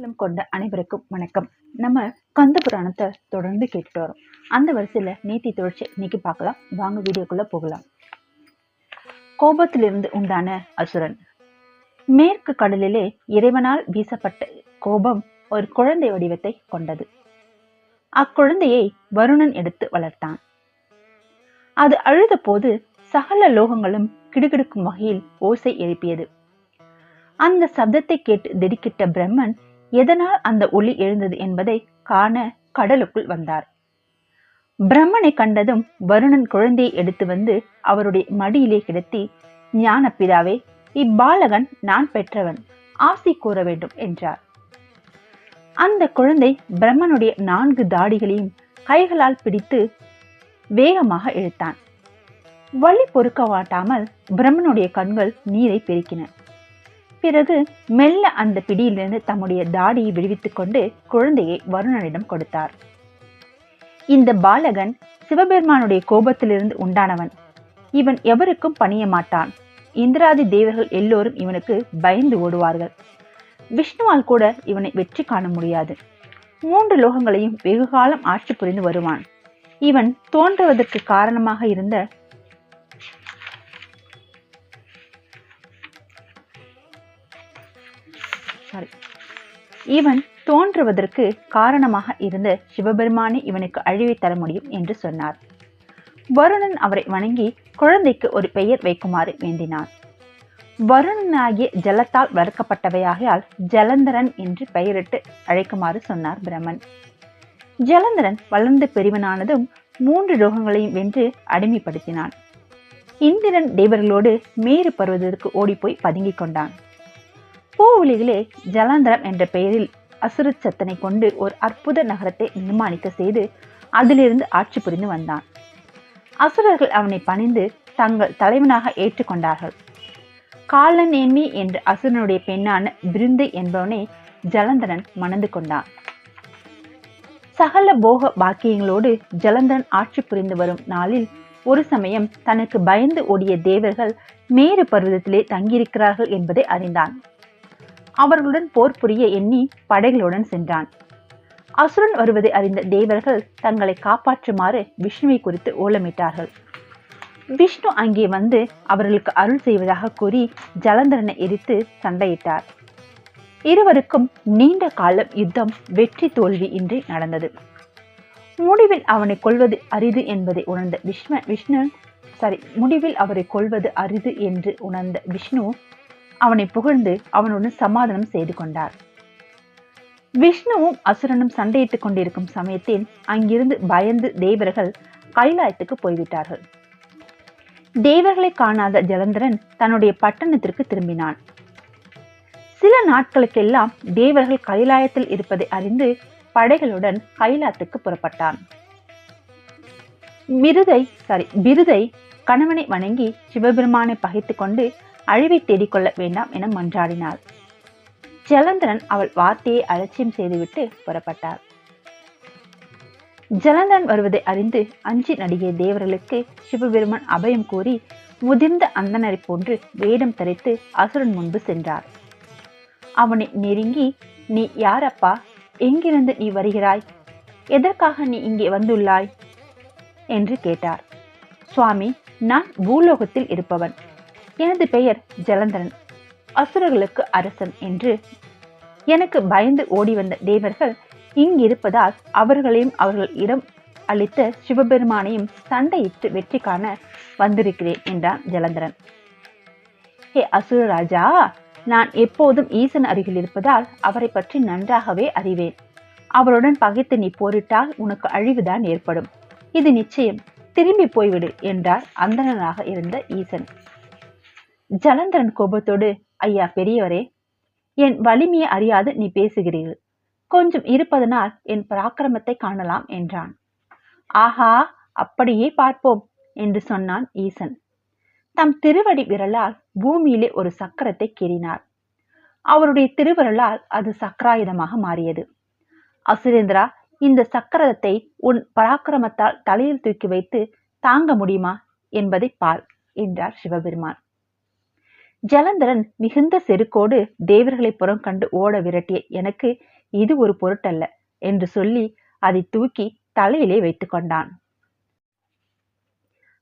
உள்ளம் கொண்ட அனைவருக்கும் வணக்கம். நம்ம கந்த புராணத்தை தொடர்ந்து கேட்டுட்டு வரோம். அந்த வரிசையில நீதி தொடர்ச்சி இன்னைக்கு பார்க்கலாம். வாங்க வீடியோக்குள்ள போகலாம். கோபத்திலிருந்து உண்டான அசுரன். மேற்கு கடலிலே இறைவனால் வீசப்பட்ட கோபம் ஒரு குழந்தை வடிவத்தை கொண்டது. அக்குழந்தையை வருணன் எடுத்து வளர்த்தான். அது அழுத போது சகல லோகங்களும் கிடுகிடுக்கும் வகையில் ஓசை எழுப்பியது. அந்த சப்தத்தை கேட்டு திடுக்கிட்ட பிரம்மன் எதனால் அந்த ஒளி எழுந்தது என்பதை காண கடலுக்குள் வந்தார். பிரம்மனை கண்டதும் வருணன் குழந்தையை எடுத்து வந்து அவருடைய மடியிலே கிடத்தி ஞான பிதாவே இப்பாலகன் நான் பெற்றவன் ஆசி கூற வேண்டும் என்றார். அந்த குழந்தை பிரம்மனுடைய நான்கு தாடிகளையும் கைகளால் பிடித்து வேகமாக இழுத்தான். வழி பொறுக்க மாட்டாமல் பிரம்மனுடைய கண்கள் நீரை பெருக்கின. பிறகு மெல்ல அந்த பிடியிலிருந்து தம்முடைய தாடியை விடுவித்துக் கொண்டு குழந்தையை வருணனிடம் கொடுத்தார். இந்த பாலகன் சிவபெருமானுடைய கோபத்திலிருந்து உண்டானவன். இவன் எவருக்கும் பணிய மாட்டான். இந்திராதி தேவர்கள் எல்லோரும் இவனுக்கு பயந்து ஓடுவார்கள். விஷ்ணுவால் கூட இவனை வெற்றி காண முடியாது. மூன்று லோகங்களையும் வெகுகாலம் ஆட்சி புரிந்து வருவான். இவன் தோன்றுவதற்கு காரணமாக இருந்த சாரி. இவன் தோன்றுவதற்கு காரணமாக இருந்த சிவபெருமானே இவனுக்கு அழிவை தர முடியும் என்று சொன்னார். வருணன் அவரை வணங்கி குழந்தைக்கு ஒரு பெயர் வைக்குமாறு வேண்டினான். வருணனாகிய ஜலத்தால் வளர்க்கப்பட்டவையாகையால் ஜலந்தரன் என்று பெயரிட்டு அழைக்குமாறு சொன்னார் பிரமன். ஜலந்தரன் வளர்ந்து பெரியவனானதும் மூன்று லோகங்களையும் வென்று அடிமைப்படுத்தினான். இந்திரன் தேவர்களோடு மேறு பருவதற்கு ஓடிப்போய் பதுங்கிக் கொண்டான். பூவுலிகளே ஜலாந்தரம் என்ற பெயரில் அசுரச்சத்தனை கொண்டு ஒரு அற்புத நகரத்தை நிர்மாணிக்க செய்து அதிலிருந்து ஆட்சி புரிந்து வந்தான். அசுரர்கள் அவனை பணிந்து தங்கள் தலைவனாக ஏற்றுக்கொண்டார்கள். காலநேமி என்ற அசுரனுடைய பெண்ணான பிருந்தை என்பவனை ஜலந்தரன் மணந்து கொண்டான். சகல போக பாக்கியங்களோடு ஜலந்தரன் ஆட்சி புரிந்து வரும் நாளில் ஒரு சமயம் தனக்கு பயந்து ஓடிய தேவர்கள் மேறு பருவதத்திலே தங்கியிருக்கிறார்கள் என்பதை அறிந்தான். அவர்களுடன் போர் புரிய எண்ணி படைகளுடன் சென்றான். அசுரன் வருவதை அறிந்த தேவர்கள் தங்களை காப்பாற்றுமாறு விஷ்ணுவை குறித்து ஓலமிட்டார்கள். விஷ்ணு அங்கே வந்து அவர்களுக்கு அருள் செய்வதாக கூறி ஜலந்தரனை எரித்து சண்டையிட்டார். இருவருக்கும் நீண்ட காலம் யுத்தம் வெற்றி தோல்வி இன்றி நடந்தது. முடிவில் அவனை கொள்வது அரிது என்பதை உணர்ந்த விஷ்ணு விஷ்ணு சாரி முடிவில் அவரை கொள்வது அரிது என்று உணர்ந்த விஷ்ணு அவனை புகழ்ந்து அவனுடன் சமாதானம் செய்து கொண்டார். விஷ்ணுவும் அசுரனும் சண்டையிட்டுக் கொண்டிருக்கும் சமயத்தில் அங்கிருந்து பயந்து தேவர்கள் கைலாயத்துக்கு போய்விட்டார்கள். தேவர்களை காணாத ஜலந்தரன் தன்னுடைய பட்டணத்திற்கு திரும்பினான். சில நாட்களுக்கெல்லாம் தேவர்கள் கைலாயத்தில் இருப்பதை அறிந்து படைகளுடன் கைலாத்துக்கு புறப்பட்டான். விருதை சாரி விருதை கணவனை வணங்கி சிவபெருமானை பகைத்துக் கொண்டு அழிவை தேடிக்கொள்ள வேண்டாம் என மன்றாடினாள். ஜலந்தரன் அவள் வார்த்தையை அலட்சியம் செய்துவிட்டு புறப்பட்டார் ஜலந்தரன் வருவதை அறிந்து அஞ்சி நடிகை தேவர்களுக்கு சிவபெருமான் அபயம் கூறி முதிர்ந்த அந்தனரை போன்று வேடம் தரித்து அசுரன் முன்பு சென்றார். அவனை நெருங்கி நீ யாரப்பா? எங்கிருந்து நீ வருகிறாய்? எதற்காக நீ இங்கே வந்துள்ளாய்? என்று கேட்டார். சுவாமி நான் பூலோகத்தில் இருப்பவன். எனது பெயர் ஜலந்தரன். அசுரர்களுக்கு அரசன் என்று எனக்கு பயந்து ஓடி வந்த தேவர்கள் இங்கிருப்பதால் அவர்களையும் அவர்கள் இடம் அளித்த சிவபெருமானையும் சண்டையிட்டு வெற்றி காண வந்திருக்கிறேன் என்றான் ஜலந்தரன். ஹே அசுரராஜா நான் எப்போதும் ஈசன் அருகில் இருப்பதால் அவரை பற்றி நன்றாகவே அறிவேன். அவருடன் பகைத்து நீ போரிட்டால் உனக்கு அழிவுதான் ஏற்படும். இது நிச்சயம். திரும்பி போய்விடு என்றார் அந்தணனாக இருந்த ஈசன். ஜலந்தரன் கோபத்தோடு ஐயா பெரியவரே என் வலிமையை அறியாது நீ பேசுகிறீர்கள். கொஞ்சம் இருப்பதனால் என் பராக்கிரமத்தை காணலாம் என்றான். ஆஹா அப்படியே பார்ப்போம் என்று சொன்னான் ஈசன். தம் திருவடி விரலால் பூமியிலே ஒரு சக்கரத்தை கீறினார். அவருடைய திருவிரலால் அது சக்கராயுதமாக மாறியது. அசுரேந்திரா இந்த சக்கரத்தை உன் பராக்கிரமத்தால் தலையில் தூக்கி வைத்து தாங்க முடியுமா? என்பதை பார் என்றார் சிவபெருமான். ஜலந்தரன் மிகுந்த செருக்கோடு தேவர்களை புறம் கண்டு ஓட விரட்டிய எனக்கு இது ஒரு பொருட்டல்ல என்று சொல்லி அதை தூக்கி தலையிலே வைத்துக் கொண்டான்.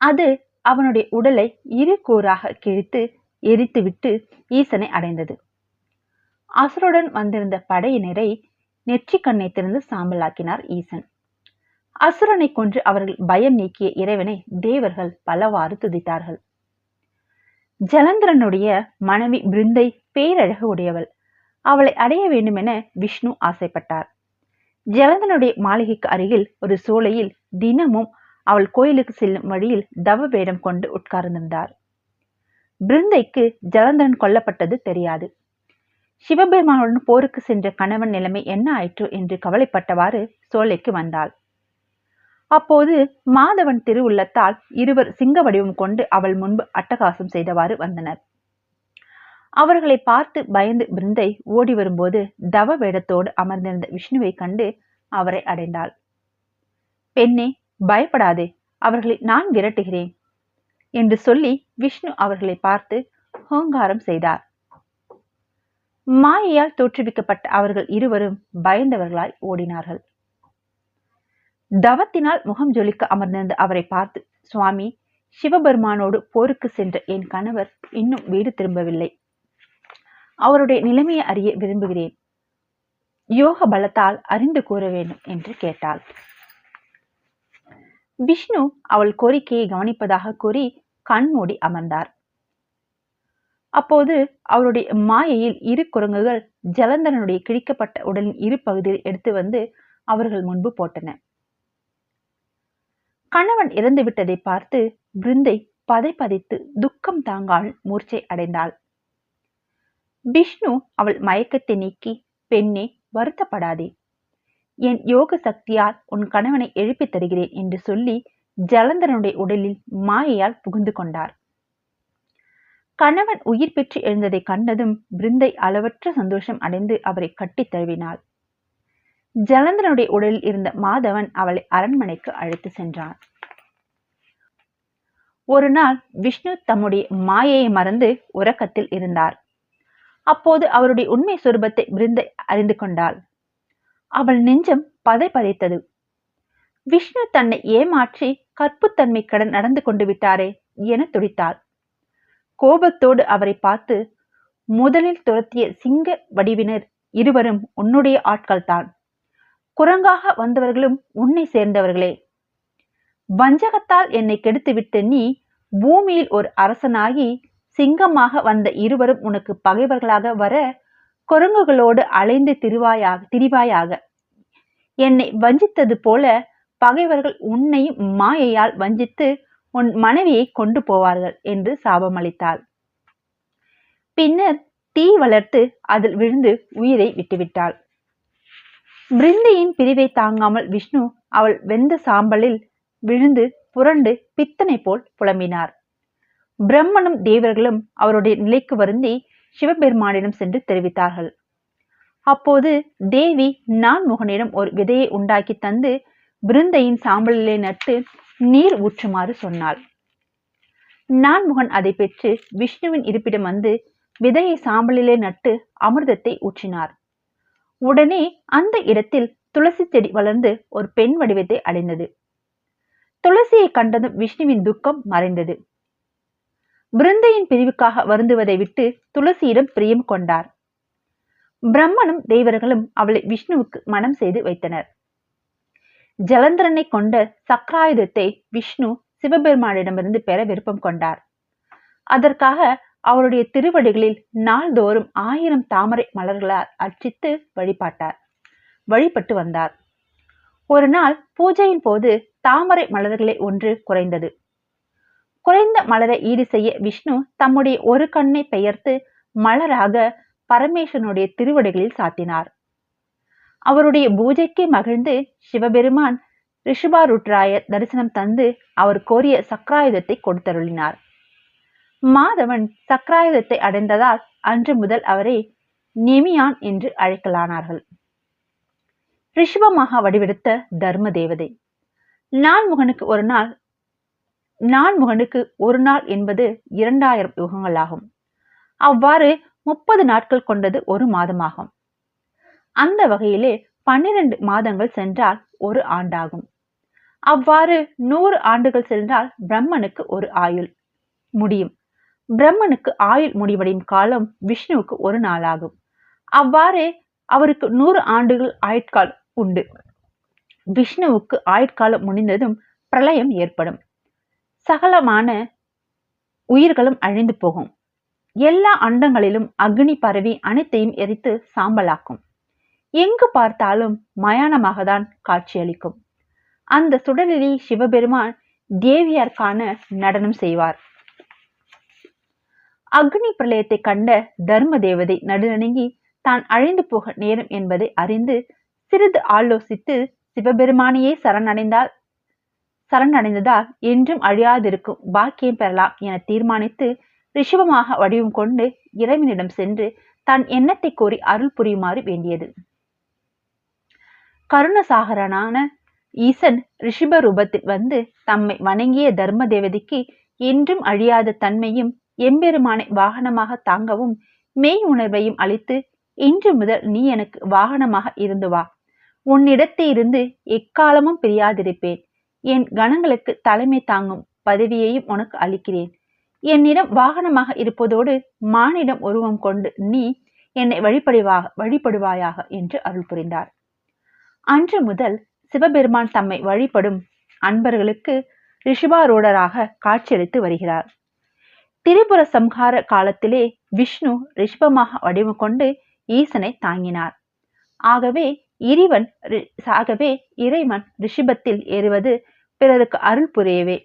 அது அவனுடைய உடலை இரு கூறாக கிழித்து எரித்துவிட்டு ஈசனை அடைந்தது. அசுரடன் வந்திருந்த படையினரை நெற்றி கண்ணை திறந்து சாம்பலாக்கினார் ஈசன். அசுரனை கொன்று அவர்கள் பயம் நீக்கிய இறைவனை தேவர்கள் பலவாறு துதித்தார்கள். ஜலந்திரனுடைய மனைவி பிருந்தை பேரழகு உடையவள். அவளை அடைய வேண்டுமென விஷ்ணு ஆசைப்பட்டார். ஜலந்தனுடைய மாளிகைக்கு அருகில் ஒரு சோலையில் தினமும் அவள் கோயிலுக்கு செல்லும் வழியில் தவ வேடம் கொண்டு உட்கார்ந்திருந்தார். பிருந்தைக்கு ஜலந்தரன் கொல்லப்பட்டது தெரியாது. சிவபெருமானுடன் போருக்கு சென்ற கணவன் நிலைமை என்ன ஆயிற்று என்று கவலைப்பட்டவாறு சோலைக்கு வந்தாள். அப்போது மாதவன் திருவுள்ளத்தால் இருவர் சிங்க வடிவம் கொண்டு அவள் முன்பு அட்டகாசம் செய்தவாறு வந்தனர். அவர்களை பார்த்து பயந்து பிருந்தை ஓடி வரும்போது தவ வேடத்தோடு அமர்ந்திருந்த விஷ்ணுவை கண்டு அவரை அடைந்தாள். பெண்ணே பயப்படாதே அவர்களை நான் விரட்டுகிறேன் என்று சொல்லி விஷ்ணு அவர்களை பார்த்து ஹோங்காரம் செய்தார். மாயையால் தோற்றுவிக்கப்பட்ட அவர்கள் இருவரும் பயந்தவர்களாய் ஓடினார்கள். தவத்தினால் முகம் ஜொலிக்க அமர்ந்திருந்த அவரை பார்த்து சுவாமி சிவபெருமானோடு போருக்கு சென்ற என் கணவர் இன்னும் வீடு திரும்பவில்லை. அவருடைய நிலைமையை அறிய விரும்புகிறேன். யோக பலத்தால் அறிந்து கூற வேண்டும் என்று கேட்டாள். விஷ்ணு அவள் கோரிக்கையை கவனிப்பதாக கூறி கண்மூடி அமர்ந்தார். அப்போது அவருடைய மாயையில் இரு குரங்குகள் ஜலந்தரனுடைய கிழிக்கப்பட்ட உடலின் இரு பகுதியில் எடுத்து வந்து அவர்கள் முன்பு போட்டன. கணவன் இறந்து விட்டதை பார்த்து பிருந்தை பதை பதைத்து துக்கம் தாங்கால் மூர்ச்சை அடைந்தாள். விஷ்ணு அவள் மயக்கத்தை நீக்கி பெண்ணே வருத்தப்படாதே. என் யோக சக்தியால் உன் கணவனை எழுப்பித் தருகிறேன் என்று சொல்லி ஜலந்தரனுடைய உடலில் மாயையால் புகுந்து கொண்டார். கணவன் உயிர் பெற்று எழுந்ததை கண்டதும் பிருந்தை அளவற்ற சந்தோஷம் அடைந்து அவரை கட்டித் தழுவினாள். ஜலந்தனுடைய உடலில் இருந்த மாதவன் அவளை அரண்மனைக்கு அழைத்து சென்றான். ஒரு நாள் விஷ்ணு தம்முடைய மாயையை மறந்து உறக்கத்தில் இருந்தார். அப்போது அவருடைய உண்மை சுரூபத்தை விருந்தை அறிந்து கொண்டாள். அவள் நெஞ்சம் பதை பதைத்தது. விஷ்ணு தன்னை ஏமாற்றி கற்புத்தன்மை கடன் நடந்து கொண்டு விட்டாரே என துடித்தாள். கோபத்தோடு அவரை பார்த்து முதலில் துரத்திய சிங்க வடிவினர் இருவரும் உன்னுடைய ஆட்கள்தான். குரங்காக வந்தவர்களும் உன்னை சேர்ந்தவர்களே. வஞ்சகத்தால் என்னை கெடுத்துவிட்டு நீ பூமியில் ஒரு அரசனாகி சிங்கமாக வந்த இருவரும் உனக்கு பகைவர்களாக வர குரங்குகளோடு அலைந்து திரிவாயாக திரிவாயாக. என்னை வஞ்சித்தது போல பகைவர்கள் உன்னையும் மாயையால் வஞ்சித்து உன் மனைவியை கொண்டு போவார்கள் என்று சாபமளித்தாள். பின்னர் தீ வளர்த்து அதில் விழுந்து உயிரை விட்டுவிட்டாள். பிருந்தியின் பிரிவை தாங்காமல் விஷ்ணு அவள் வெந்த சாம்பலில் விழுந்து புரண்டு பித்தனை போல் புலம்பினார். பிரம்மனும் தேவர்களும் அவருடைய நிலைக்கு வருந்தி சிவபெருமானிடம் சென்று தெரிவித்தார்கள். அப்போது தேவி நான்முகனிடம் ஒரு விதையை உண்டாக்கி தந்து பிருந்தையின் சாம்பலிலே நட்டு நீர் ஊற்றுமாறு சொன்னாள். நான்முகன் அதை பெற்று விஷ்ணுவின் இருப்பிடம் வந்து விதையை சாம்பலிலே நட்டு அமிர்தத்தை ஊற்றினார். உடனே அந்த இடத்தில் துளசி செடி வளர்ந்து ஒரு பெண் வடிவத்தை அடைந்தது. துளசியை கண்டதும் விஷ்ணுவின் துக்கம் மறைந்தது. பிருந்தையின் பிரிவுக்காக வருந்துவதை விட்டு துளசியிடம் பிரியம் கொண்டார். பிரம்மனும் தெய்வர்களும் அவளை விஷ்ணுவுக்கு மனம் செய்து வைத்தனர். ஜலந்திரனை கொண்ட சக்ராயுதத்தை விஷ்ணு சிவபெருமானிடமிருந்து பெற விருப்பம் கொண்டார். அதற்காக அவருடைய திருவடிகளில் நாள்தோறும் ஆயிரம் தாமரை மலர்களால் அர்ச்சித்து வழிபாட்டார். வழிபட்டு வந்தார். ஒரு நாள் பூஜையின் போது தாமரை மலர்களை ஒன்று குறைந்தது. குறைந்த மலரை ஈடு செய்ய விஷ்ணு தம்முடைய ஒரு கண்ணை பெயர்த்து மலராக பரமேஸ்வரனுடைய திருவடிகளில் சாத்தினார். அவருடைய பூஜைக்கு மகிழ்ந்து சிவபெருமான் ரிஷபாருட்ராய தரிசனம் தந்து அவர் கோரிய சக்கராயுதத்தை கொடுத்தருளினார். மாதவன் சக்கராயுதத்தை அடைந்ததால் அன்று முதல் அவரை நெமியான் என்று அழைக்கலானார்கள். ரிஷபமாக வடிவெடுத்த தர்ம தேவதை நான்முகனுக்கு ஒரு நாள் நான்முகனுக்கு ஒரு நாள் என்பது இரண்டாயிரம் யுகங்களாகும் அவ்வாறு முப்பது நாட்கள் கொண்டது ஒரு மாதமாகும். அந்த வகையிலே பன்னிரண்டு மாதங்கள் சென்றால் ஒரு ஆண்டாகும். அவ்வாறு நூறு ஆண்டுகள் சென்றால் பிரம்மனுக்கு ஒரு ஆயுள் முடியும். பிரம்மனுக்கு ஆயுள் முடிவடையும் காலம் விஷ்ணுவுக்கு ஒரு நாளாகும். அவ்வாறே அவருக்கு நூறு ஆண்டுகள் ஆயுட்காலம் உண்டு. விஷ்ணுவுக்கு ஆயுட்காலம் முடிந்ததும் பிரளயம் ஏற்படும். சகலமான உயிர்களும் அழிந்து போகும். எல்லா அண்டங்களிலும் அக்னி பரவி அனைத்தையும் எரித்து சாம்பலாக்கும். எங்கு பார்த்தாலும் மயானமாக தான் காட்சியளிக்கும். அந்த சுடலிலே சிவபெருமான் தேவியார்கான நடனம் செய்வார். அக்னி பிரளயத்தை கண்ட தர்ம தேவதை நடுநடுங்கி தான் அழிந்து போக நேரம் என்பதை அறிந்து சிறிது ஆலோசித்து சிவபெருமானையே சரணடைந்தால் சரணடைந்ததால் என்றும் அழியாதிருக்கும் பாக்கியம் பெறலாம் என தீர்மானித்து ரிஷபமாக வடிவம் கொண்டு இறைவனிடம் சென்று தன் எண்ணத்தை கோரி அருள் புரியுமாறு வேண்டியது. கருணசாகரனான ஈசன் ரிஷிப ரூபத்தில் வந்து தம்மை வணங்கிய தர்ம தேவதைக்கு என்றும் அழியாத தன்மையும் எம்பெருமானை வாகனமாக தாங்கவும் மெய் உணர்வையும் அளித்து இன்று முதல் நீ எனக்கு வாகனமாக இருந்து வா. உன்னிடத்திலிருந்து எக்காலமும் பிரியாதிருப்பேன். என் கணங்களுக்கு தலைமை தாங்கும் பதவியையும் உனக்கு அளிக்கிறேன். என்னிடம் வாகனமாக இருப்பதோடு மானிடம் உருவம் கொண்டு நீ என்னை வழிபடுவாக வழிபடுவாயாக என்று அருள் புரிந்தார். அன்று முதல் சிவபெருமான் தம்மை வழிபடும் அன்பர்களுக்கு ரிஷிபாரூடராக காட்சியளித்து வருகிறார். திரிபுர சம்ஹார காலத்திலே விஷ்ணு ரிஷபமாக வடிவம் கொண்டு ஈசனை தாங்கினார். ஆகவே இறைவன் ஆகவே இறைவன் ரிஷபத்தில் ஏறுவது பிறருக்கு அருள் புரியவே.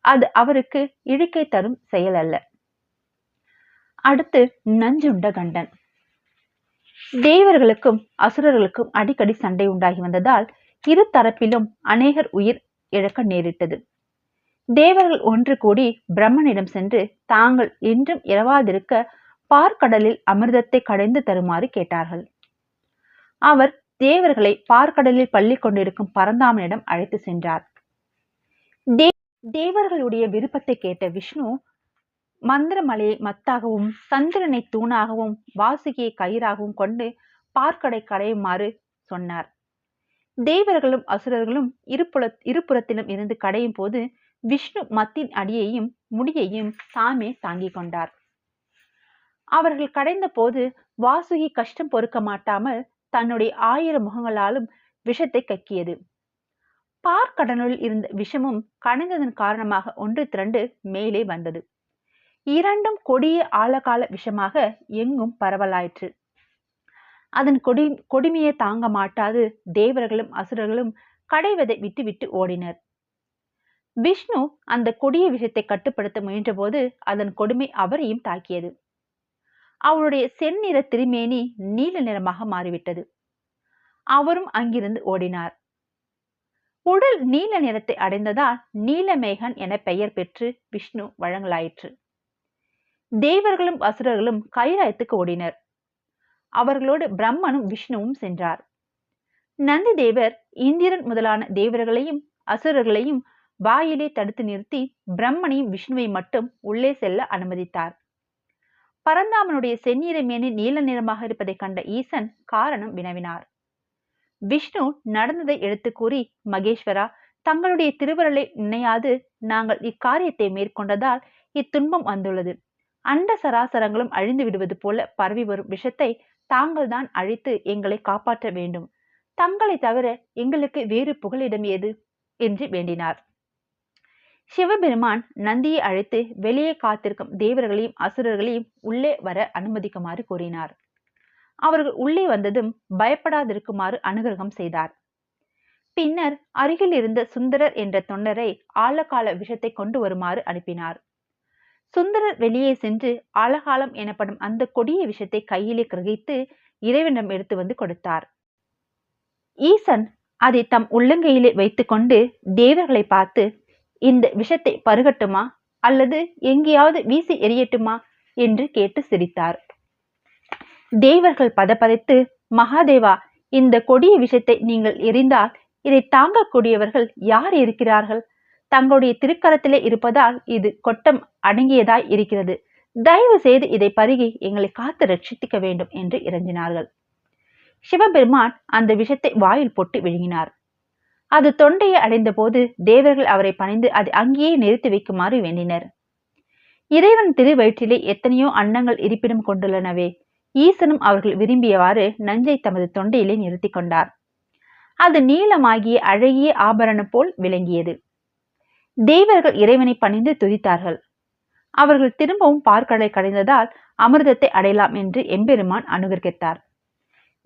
அது அவருக்கு இழுக்கை தரும் செயல் அல்ல. அடுத்து நஞ்சுண்ட கண்டன். தேவர்களுக்கும் அசுரர்களுக்கும் அடிக்கடி சண்டை உண்டாகி வந்ததால் இரு தரப்பிலும் அநேகர் உயிர் இழக்க நேரிட்டது. தேவர்கள் ஒன்று கூடி பிரம்மனிடம் சென்று தாங்கள் என்றும் இரவாதிருக்க பார்க்கடலில் அமிர்தத்தை கடைந்து தருமாறு கேட்டார்கள். அவர் தேவர்களை பார்க்கடலில் பள்ளி கொண்டிருக்கும் பரந்தாமனிடம் அழைத்து சென்றார். தே தேவர்களுடைய விருப்பத்தை கேட்ட விஷ்ணு மந்திரமலையை மத்தாகவும் சந்திரனை தூணாகவும் வாசுகியை கயிறாகவும் கொண்டு பார்க்கடை கடையுமாறு சொன்னார். தேவர்களும் அசுரர்களும் இருப்புற இருபுறத்திலும் இருந்து கடையும் போது விஷ்ணு மத்தின் அடியையும் முடியையும் தாமே தாங்கிக் கொண்டார். அவர்கள் கடைந்த போது வாசுகி கஷ்டம் பொறுக்க மாட்டாமல் தன்னுடைய ஆயிரம் முகங்களாலும் விஷத்தை கக்கியது. பார்க்கடனுள் இருந்த விஷமும் கடைந்ததன் காரணமாக ஒன்று திரண்டு மேலே வந்தது. இரண்டும் கொடிய ஆழகால விஷமாக எங்கும் பரவலாயிற்று. அதன் கொடி கொடுமையை தாங்க மாட்டாது தேவர்களும் அசுரர்களும் கடைவதை விட்டுவிட்டு ஓடினர். விஷ்ணு அந்த கொடிய விஷத்தை கட்டுப்படுத்த முயன்றபோது அதன் கொடுமை அவரையும் தாக்கியது. அவருடைய செந்நிற திருமேனி நீல நிறமாக மாறிவிட்டது. அவரும் அங்கிருந்து ஓடினார். உடல் நீல நிறத்தை அடைந்ததால் நீலமேகன் என பெயர் பெற்று விஷ்ணு வழங்கலாயிற்று. தேவர்களும் அசுரர்களும் கைலாயத்துக்கு ஓடினர். அவர்களோடு பிரம்மனும் விஷ்ணுவும் சென்றார். நந்தி தேவர் இந்திரன் முதலான தேவர்களையும் அசுரர்களையும் வாயிலே தடுத்து நிறுத்தி பிரம்மனையும் விஷ்ணுவை மட்டும் உள்ளே செல்ல அனுமதித்தார். பரந்தாமனுடைய செந்நிற மேனி நீல நிறமாக இருப்பதை கண்ட ஈசன் காரணம் வினவினார். விஷ்ணு நடந்ததை எடுத்து கூறி மகேஸ்வரா தங்களுடைய திருவருளை நினையாது. நாங்கள் இக்காரியத்தை மேற்கொண்டதால் இத்துன்பம் வந்துள்ளது. அண்ட சராசரங்களும் அழிந்து விடுவது போல பரவி வரும் விஷத்தை தாங்கள் தான் அழித்து எங்களை காப்பாற்ற வேண்டும். தங்களை தவிர எங்களுக்கு வேறு புகலிடம் ஏது? என்று வேண்டினார். சிவபெருமான் நந்தியை அழைத்து வெளியே காத்திருக்கும் தேவர்களையும் அசுரர்களையும் உள்ளே வர அனுமதிக்குமாறு கூறினார். அவர்கள் உள்ளே வந்ததும் பயப்படாதிருக்குமாறு அனுகிரகம் செய்தார். பின்னர் அருகில் இருந்த சுந்தரர் என்ற தொண்டரை ஆழகால விஷத்தை கொண்டு வருமாறு அனுப்பினார். சுந்தரர் வெளியே சென்று ஆழகாலம் எனப்படும் அந்த கொடிய விஷத்தை கையிலே கிரகித்து இறைவனிடம் எடுத்து வந்து கொடுத்தார். ஈசன் அதை தம் உள்ளங்கையிலே வைத்துக்கொண்டு தேவர்களை பார்த்து இந்த விஷத்தை பருகட்டுமா? அல்லது எங்கேயாவது வீசி எறியட்டுமா? என்று கேட்டு சிரித்தார். தேவர்கள் பதப்பதைத்து மகாதேவா இந்த கொடிய விஷத்தை நீங்கள் எரிந்தால் இதை தாங்கக்கூடியவர்கள் யார் இருக்கிறார்கள்? தங்களுடைய திருக்கரத்திலே இருப்பதால் இது கொட்டம் அடங்கியதாய் இருக்கிறது. தயவு செய்து இதை பருகி எங்களை காத்து ரட்சித்துக்க வேண்டும் என்று இறங்கினார்கள். சிவபெருமான் அந்த விஷத்தை வாயில் போட்டு விழுங்கினார். அது தொண்டையை அடைந்தபோது தேவர்கள் அவரை பணிந்து அதை அங்கேயே நிறுத்தி வைக்குமாறு வேண்டினர். இறைவன் திருவயிற்றிலே எத்தனையோ அன்னங்கள் இருப்பிடம் கொண்டுள்ளனவே. ஈசனும் அவர்கள் விரும்பியவாறு நஞ்சை தமது தொண்டையிலே நிறுத்தி கொண்டார். அது நீளமாகிய அழகிய ஆபரணம் போல் விளங்கியது. தேவர்கள் இறைவனை பணிந்து துதித்தார்கள். அவர்கள் திரும்பவும் பார்க்கடலை கடைந்ததால் அமிர்தத்தை அடையலாம் என்று எம்பெருமான் அனுகிரகித்தார்.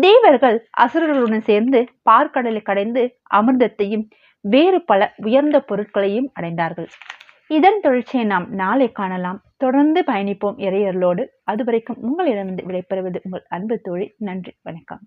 தேவர்கள் அசுரர்களுடன் சேர்ந்து பார்க்கடலை கடைந்து அமிர்தத்தையும் வேறு பல உயர்ந்த பொருட்களையும் அடைந்தார்கள். இதன் தொடர்ச்சியை நாம் நாளை காணலாம். தொடர்ந்து பயணிப்போம் இறையர்களோடு அதுவரைக்கும் உங்களிடமிருந்து விடைபெறுவது உங்கள் அன்பு தோழி. நன்றி. வணக்கம்.